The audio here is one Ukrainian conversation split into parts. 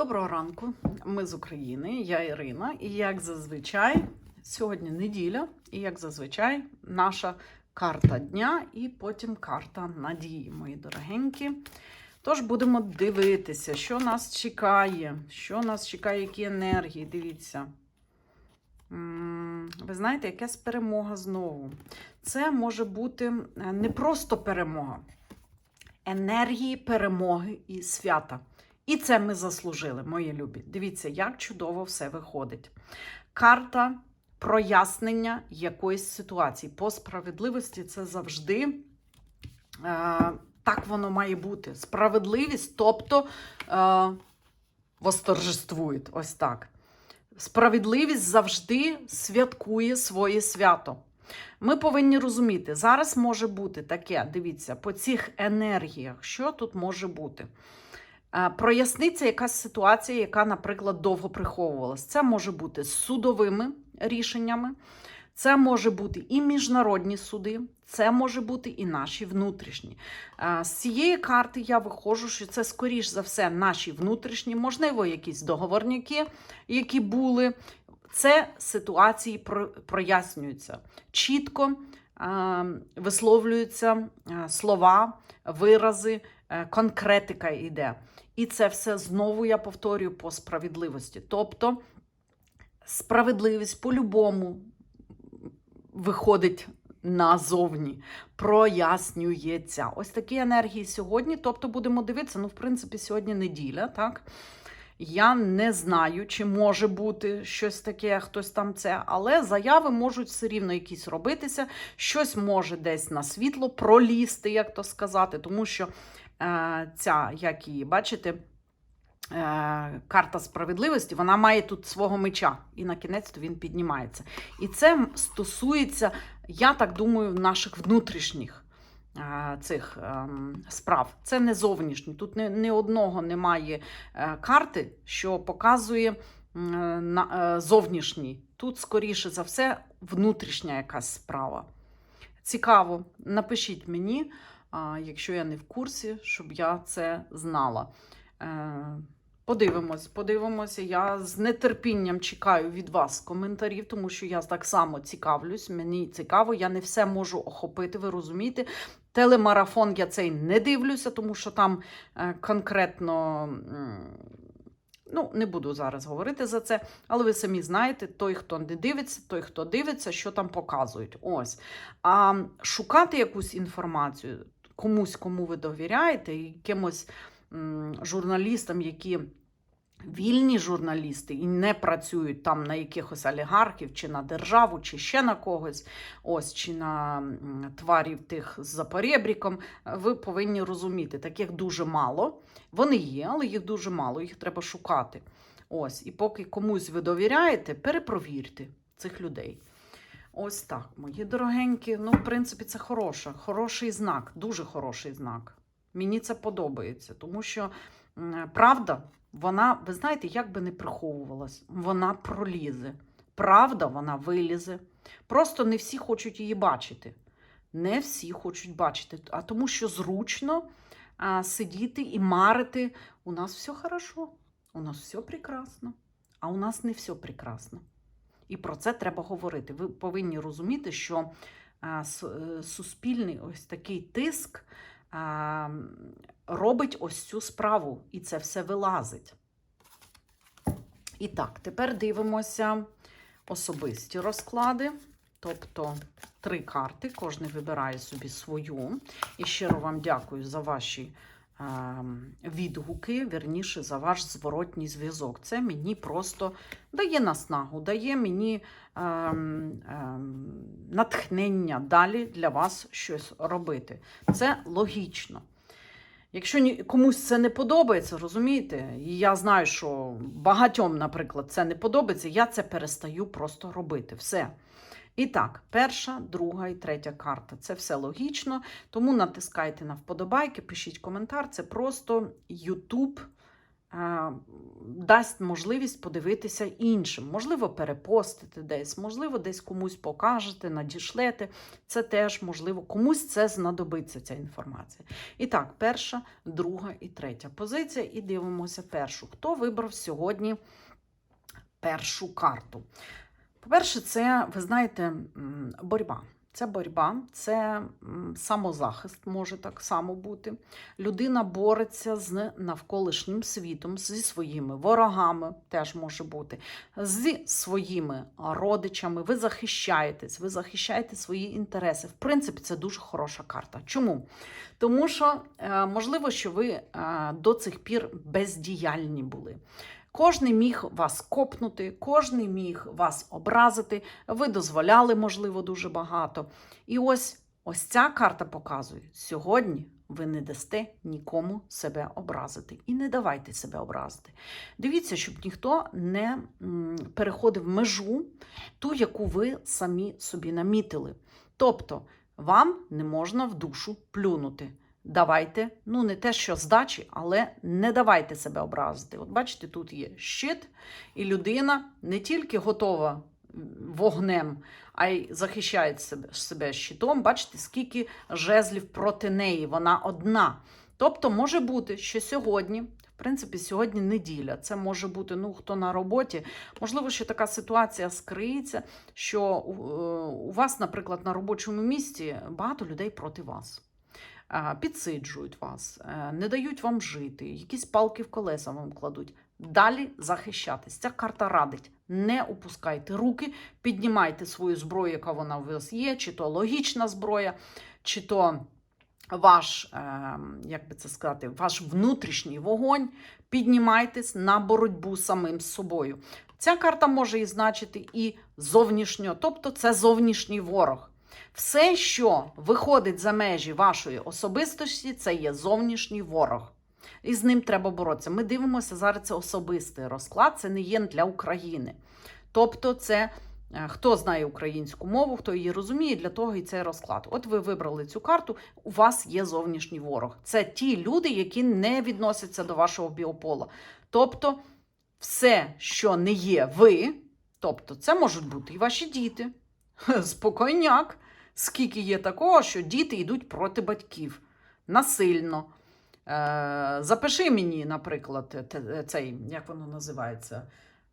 Доброго ранку, ми з України, я Ірина. І як зазвичай, сьогодні неділя, і як зазвичай, наша карта дня і потім карта надії, мої дорогенькі. Тож будемо дивитися, що нас чекає, що нас чекає, які енергії. Дивіться. Ви знаєте, якась перемога знову. Це може бути е, не просто перемога, енергії перемоги і свята. І це ми заслужили, мої любі. Дивіться, як чудово все виходить. Карта прояснення якоїсь ситуації. По справедливості це завжди е, так воно має бути. Справедливість, тобто е, восторжествує. Ось так. Справедливість завжди святкує своє свято. Ми повинні розуміти, зараз може бути таке, дивіться, по цих енергіях, що тут може бути. Е, Проясниться якась ситуація, яка, наприклад, довго приховувалась. Це може бути з судовими рішеннями, це може бути і міжнародні суди, це може бути і наші внутрішні. Е, З цієї карти я виходжу, що це, скоріш за все, наші внутрішні, можливо, якісь договорняки, які були. Це ситуації про- прояснюються чітко. е, Висловлюються е, слова, вирази, конкретика йде. І це все знову я повторюю по справедливості. Тобто справедливість по-любому виходить назовні, прояснюється. Ось такі енергії сьогодні. Тобто будемо дивитися, ну, в принципі, сьогодні неділя, так? Я не знаю, чи може бути щось таке, хтось там це, але заяви можуть все рівно якісь робитися, щось може десь на світло пролізти, як то сказати, тому що е, ця, як її, бачите, е, карта справедливості, вона має тут свого меча, і на кінець він піднімається. І це стосується, я так думаю, наших внутрішніх. е, Цих ем, справ це не зовнішні. Тут ні, ні одного немає е, карти, що показує на, е, зовнішній. Тут, скоріше за все, внутрішня якась справа. Цікаво, напишіть мені, якщо я не в курсі, щоб я це знала. Е, Подивимось, подивимося. Я з нетерпінням чекаю від вас коментарів, тому що я так само цікавлюсь. Мені цікаво, я не все можу охопити, ви розумієте. Телемарафон я цей не дивлюся, тому що там е, конкретно. Ну, не буду зараз говорити за це, але ви самі знаєте, той, хто не дивиться, той, хто дивиться, що там показують. Ось. А шукати якусь інформацію комусь, кому ви довіряєте, якимось журналістам, які вільні журналісти і не працюють там на якихось олігархів, чи на державу, чи ще на когось, ось, чи на тварів тих з поребріком, ви повинні розуміти, таких дуже мало. Вони є, але їх дуже мало, їх треба шукати. Ось, і поки комусь ви довіряєте, перепровірте цих людей. Ось так, мої дорогенькі. Ну, в принципі, це хороше, хороший знак, дуже хороший знак. Мені це подобається, тому що правда, вона, ви знаєте, як би не приховувалась, вона пролізе. Правда, вона вилізе. Просто не всі хочуть її бачити. Не всі хочуть бачити, а тому що зручно а, сидіти і марити. У нас все хорошо, у нас все прекрасно, а у нас не все прекрасно. І про це треба говорити. Ви повинні розуміти, що е, суспільний ось такий тиск робить ось цю справу, і це все вилазить. І так, тепер дивимося особисті розклади. Тобто три карти, кожен вибирає собі свою. І щиро вам дякую за ваші відгуки, вірніше, за ваш зворотній зв'язок. Це мені просто дає наснагу, дає мені ем, ем, натхнення далі для вас щось робити. Це логічно. Якщо комусь це не подобається, розумієте, і я знаю, що багатьом, наприклад, це не подобається, я це перестаю просто робити. Все. І так, перша, друга і третя карта. Це все логічно. Тому натискайте на вподобайки, пишіть коментар. Це просто YouTube е, дасть можливість подивитися іншим. Можливо, перепостити десь, можливо, десь комусь покажете, надішлете. Це теж можливо, комусь це знадобиться ця інформація. І так, перша, друга і третя позиція. І дивимося першу. Хто вибрав сьогодні першу карту? По-перше, це, ви знаєте, боротьба. Це боротьба, це самозахист може так само бути. Людина бореться з навколишнім світом, зі своїми ворогами, теж може бути, зі своїми родичами. Ви захищаєтесь, ви захищаєте свої інтереси. В принципі, це дуже хороша карта. Чому? Тому що, е, можливо, що ви е, до цих пір бездіяльні були. Кожний міг вас копнути, кожний міг вас образити. Ви дозволяли, можливо, дуже багато. І ось ось ця карта показує: сьогодні ви не дасте нікому себе образити. І не давайте себе образити. Дивіться, щоб ніхто не переходив межу, ту, яку ви самі собі намітили. Тобто, вам не можна в душу плюнути. Давайте, ну не те, що здачі, але не давайте себе образити. От бачите, тут є щит, і людина не тільки готова вогнем, а й захищає себе, себе щитом. Бачите, скільки жезлів проти неї, вона одна. Тобто, може бути, що сьогодні, в принципі, сьогодні неділя. Це може бути, ну, хто на роботі. Можливо, що така ситуація скриється, що е, у вас, наприклад, на робочому місці багато людей проти вас. Підсиджують вас, е, не дають вам жити, якісь палки в колеса вам кладуть. Далі захищатись. Ця карта радить. Не опускайте руки, піднімайте свою зброю, яка вона у вас є, чи то логічна зброя, чи то ваш, е, як би це сказати, ваш внутрішній вогонь. Піднімайтесь на боротьбу самим з собою. Ця карта може і значити і зовнішньо, тобто це зовнішній ворог. Все, що виходить за межі вашої особистості, це є зовнішній ворог. І з ним треба боротися. Ми дивимося зараз це особистий розклад, це не є для України. Тобто, це е, хто знає українську мову, хто її розуміє, для того і цей розклад. От ви вибрали цю карту, у вас є зовнішній ворог. Це ті люди, які не відносяться до вашого біопола. Тобто, все, що не є ви, тобто, це можуть бути і ваші діти. Спокійняк. Скільки є такого, що діти йдуть проти батьків насильно. Е, запиши мені, наприклад, цей, як воно називається?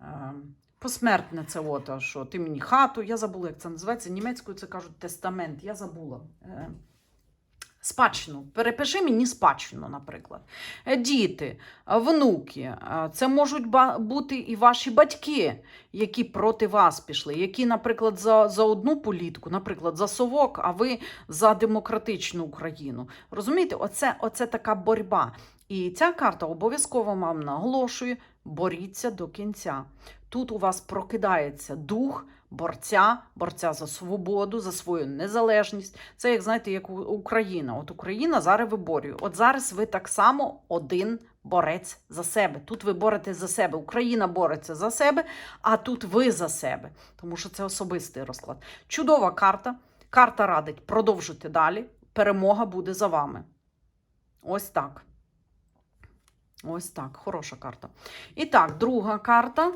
Е, посмертне це ото, що ти мені хату, я забула, як це називається. Німецькою це кажуть тестамент, я забула. Спадщину. Перепиши мені спадщину, наприклад. Е, Діти, е, внуки, е, це можуть бути і ваші батьки, які проти вас пішли, які, наприклад, за, за одну політику, наприклад, за совок, а ви за демократичну Україну. Розумієте, оце, оце така боротьба. І ця карта обов'язково вам наголошує: боріться до кінця. Тут у вас прокидається дух борця, борця за свободу, за свою незалежність. Це, як знаєте, як Україна. От Україна зараз виборює. От зараз ви так само один борець за себе. Тут ви боретесь за себе. Україна бореться за себе, а тут ви за себе. Тому що це особистий розклад. Чудова карта. Карта радить продовжити далі. Перемога буде за вами. Ось так. Ось так. Хороша карта. І так, друга карта.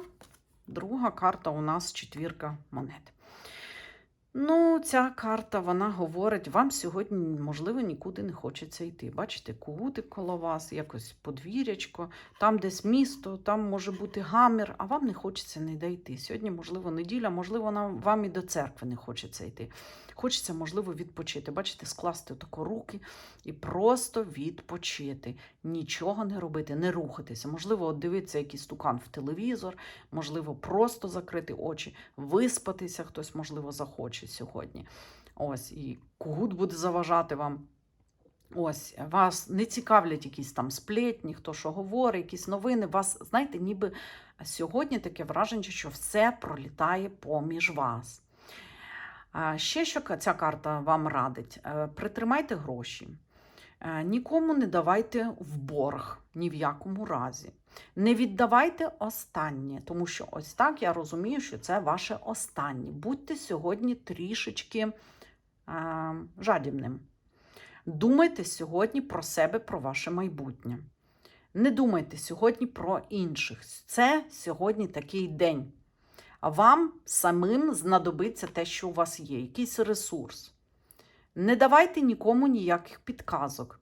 Друга карта у нас четвірка монет. Ну, ця карта, вона говорить, вам сьогодні, можливо, нікуди не хочеться йти. Бачите, кутик коло вас, якось подвір'ячко, там десь місто, там може бути гамір, а вам не хочеться не йти. Сьогодні, можливо, неділя, можливо, вам і до церкви не хочеться йти. Хочеться, можливо, відпочити. Бачите, скласти тако руки і просто відпочити. Нічого не робити, не рухатися. Можливо, от дивитися якийсь тукан в телевізор, можливо, просто закрити очі, виспатися хтось, можливо, захоче сьогодні. Ось, і кугут буде заважати вам. Ось, вас не цікавлять якісь там сплетні, хто що говорить, якісь новини. Вас, знаєте, ніби сьогодні таке враження, що все пролітає поміж вас. Ще що ця карта вам радить: Е, притримайте гроші. Е, Нікому не давайте в борг ні в якому разі. Не віддавайте останнє, тому що ось так я розумію, що це ваше останнє. Будьте сьогодні трішечки е, жадібним. Думайте сьогодні про себе, про ваше майбутнє. Не думайте сьогодні про інших. Це сьогодні такий день. Вам самим знадобиться те, що у вас є, якийсь ресурс. Не давайте нікому ніяких підказок.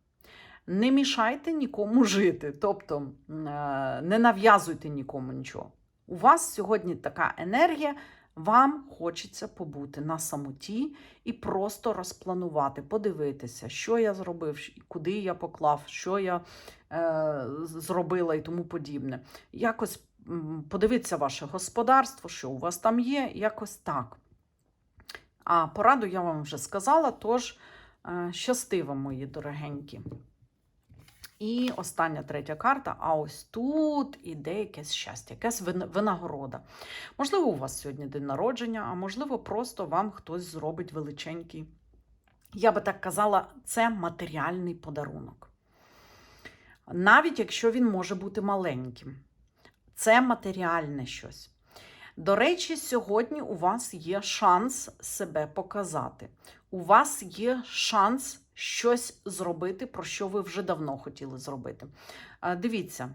Не мішайте нікому жити, тобто е, не нав'язуйте нікому нічого. У вас сьогодні така енергія, вам хочеться побути на самоті і просто розпланувати, подивитися, що я зробив, куди я поклав, що я е, зробила і тому подібне. Якось подивитися ваше господарство, що у вас там є, якось так. А пораду я вам вже сказала, тож е, щасти вам, мої дорогенькі. І остання третя карта. А ось тут іде якесь щастя, якась винагорода. Можливо, у вас сьогодні день народження, а можливо, просто вам хтось зробить величенький. Я би так казала, це матеріальний подарунок. Навіть якщо він може бути маленьким, це матеріальне щось. До речі, сьогодні у вас є шанс себе показати. У вас є шанс щось зробити, про що ви вже давно хотіли зробити. Е, Дивіться,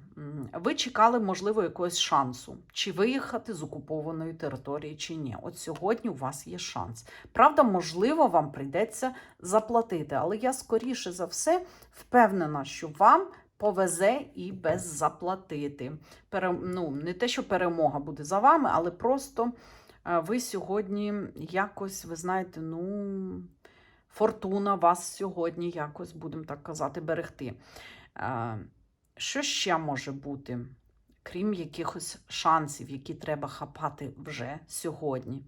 ви чекали, можливо, якогось шансу, чи виїхати з окупованої території, чи ні. От сьогодні у вас є шанс. Правда, можливо, вам прийдеться заплатити, але я скоріше за все впевнена, що вам повезе і без заплатити. Пере, ну, не те, що перемога буде за вами, але просто е, ви сьогодні якось, ви знаєте, ну, фортуна вас сьогодні якось, будемо так казати, берегти. Е, Що ще може бути, крім якихось шансів, які треба хапати вже сьогодні?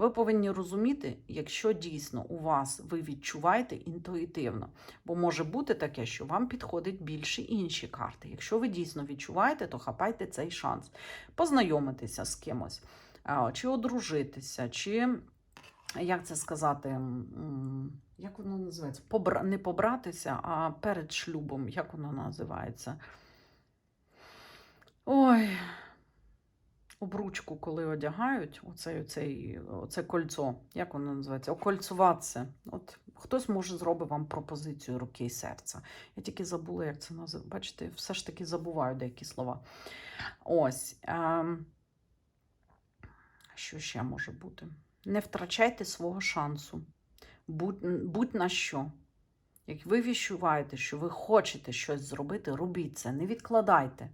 Ви повинні розуміти, якщо дійсно у вас ви відчуваєте інтуїтивно, бо може бути таке, що вам підходять більше інші карти. Якщо ви дійсно відчуваєте, то хапайте цей шанс. Познайомитися з кимось, чи одружитися, чи як це сказати, як воно називається? Побра... Не побратися, а перед шлюбом, як воно називається? Ой. Обручку, коли одягають, оце, оцей, оце кольцо, як воно називається? Окольцуватися. От хтось може зробить вам пропозицію руки і серця. Я тільки забула, як це називається. Бачите, все ж таки забуваю деякі слова. Ось. Ем... Що ще може бути? Не втрачайте свого шансу. Будь, будь на що. Як ви відчуваєте, що ви хочете щось зробити, робіть це, не відкладайте.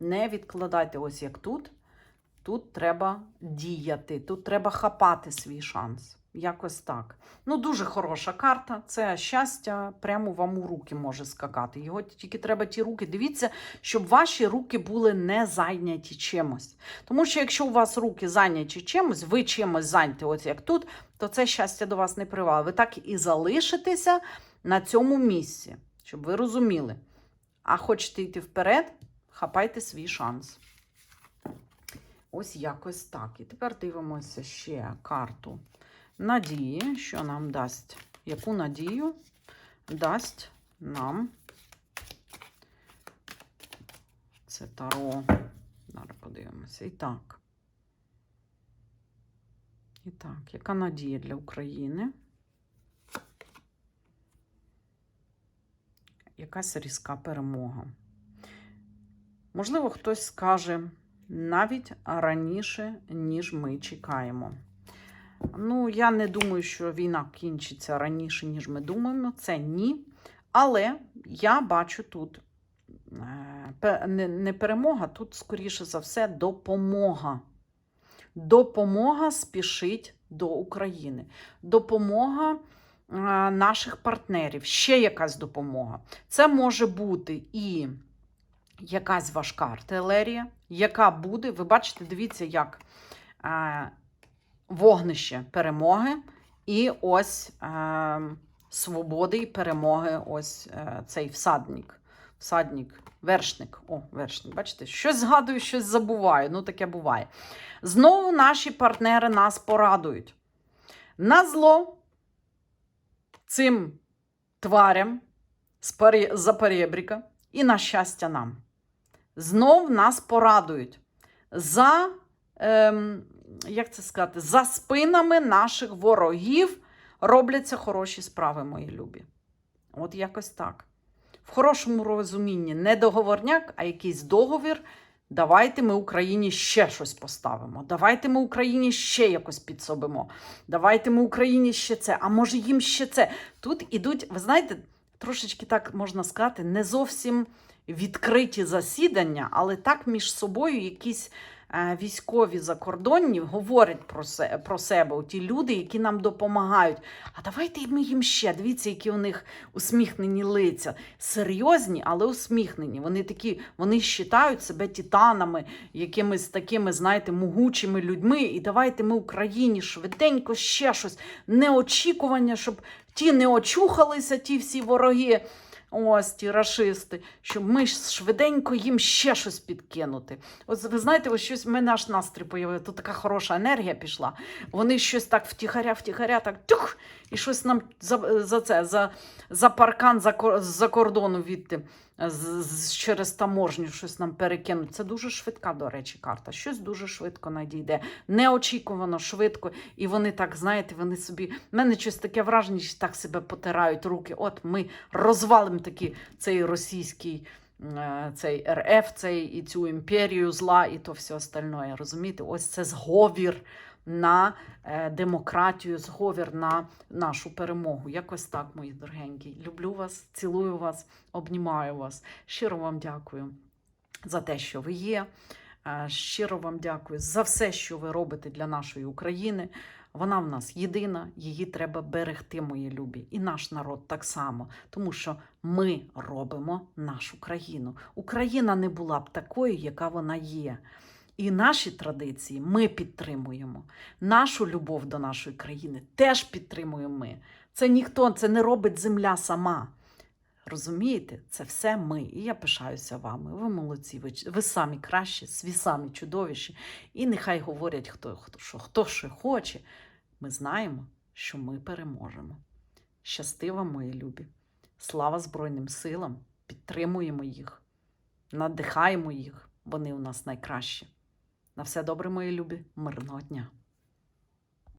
Не відкладайте, ось як тут. Тут треба діяти, тут треба хапати свій шанс. Якось так. Ну, дуже хороша карта. Це щастя прямо вам у руки може скакати. Його тільки треба ті руки. Дивіться, щоб ваші руки були не зайняті чимось. Тому що якщо у вас руки зайняті чимось, ви чимось зайняті, ось як тут, то це щастя до вас не привалить. Ви так і залишитеся на цьому місці, щоб ви розуміли. А хочете йти вперед, хапайте свій шанс. Ось якось так. І тепер дивимося ще карту надії, що нам дасть, яку надію дасть нам це таро. Зараз подивимося. І так. І так, яка надія для України? Якась різка перемога. Можливо, хтось скаже навіть раніше, ніж ми чекаємо. Ну, я не думаю, що війна кінчиться раніше, ніж ми думаємо. Це ні. Але я бачу тут е, не, перемога, тут, скоріше за все, допомога. Допомога спішить до України. Допомога е, наших партнерів. Ще якась допомога. Це може бути і якась важка артилерія, яка буде, ви бачите, дивіться, як е, вогнище перемоги, і ось е, свободи перемоги, ось е, цей всадник. Всадник, вершник. О, вершник, бачите, щось згадую, щось забуваю. Ну, таке буває. Знову наші партнери нас порадують. На зло цим тварям з Парі- за перебріка і на щастя нам. Знов нас порадують за, ем, як це сказати, за спинами наших ворогів робляться хороші справи, мої любі. От якось так. в хорошому розумінні не договорняк, а якийсь договір. Давайте ми Україні ще щось поставимо. Давайте ми Україні ще якось підсобимо. Давайте ми Україні ще це. А може їм ще це. Тут ідуть, ви знаєте, трошечки так можна сказати, не зовсім відкриті засідання, але так між собою якісь військові закордонні говорять про, се, про себе, ті люди, які нам допомагають. А давайте ми їм ще. Дивіться, які у них усміхнені лиця. Серйозні, але усміхнені. Вони такі, вони вважають себе титанами, якимись такими, знаєте, могучими людьми. І давайте ми Україні швиденько ще щось. Неочікування, щоб ті не очухалися, ті всі вороги. Ось ті рашисти, щоб ми швиденько їм ще щось підкинути. От ви знаєте, ось щось в мене аж настрій появив. Тут така хороша енергія пішла. Вони щось так втіхаря, втіхаря, так тюх, і щось нам за, за це, за, за паркан за, з-за кордону відти. Через таможню щось нам перекинуть. Це дуже швидка, до речі, карта. Щось дуже швидко надійде. Неочікувано, швидко. І вони так, знаєте, вони собі. В мене щось таке враження, що так себе потирають руки. От ми розвалимо такі цей російський. Е, Цей РФ, цей і цю імперію зла, і то все остальне. Розумієте? Ось це зговір на е, демократію, зговір на нашу перемогу. Якось так, мої дорогенькі. Люблю вас, цілую вас, обнімаю вас. Щиро вам дякую за те, що ви є. Е, Щиро вам дякую за все, що ви робите для нашої України. Вона в нас єдина, її треба берегти, мої любі, і наш народ так само, тому що ми робимо нашу країну. Україна не була б такою, яка вона є. І наші традиції ми підтримуємо. Нашу любов до нашої країни теж підтримуємо ми. Це ніхто, це не робить земля сама. Розумієте, це все ми. І я пишаюся вами. Ви молодці, ви, ви самі кращі, ви самі чудовіші. І нехай говорять, хто, хто, що, хто що хоче. Ми знаємо, що ми переможемо. Щасти вам, мої любі! Слава Збройним силам! Підтримуємо їх, надихаємо їх. Вони у нас найкращі. На все добре, мої любі, мирного дня!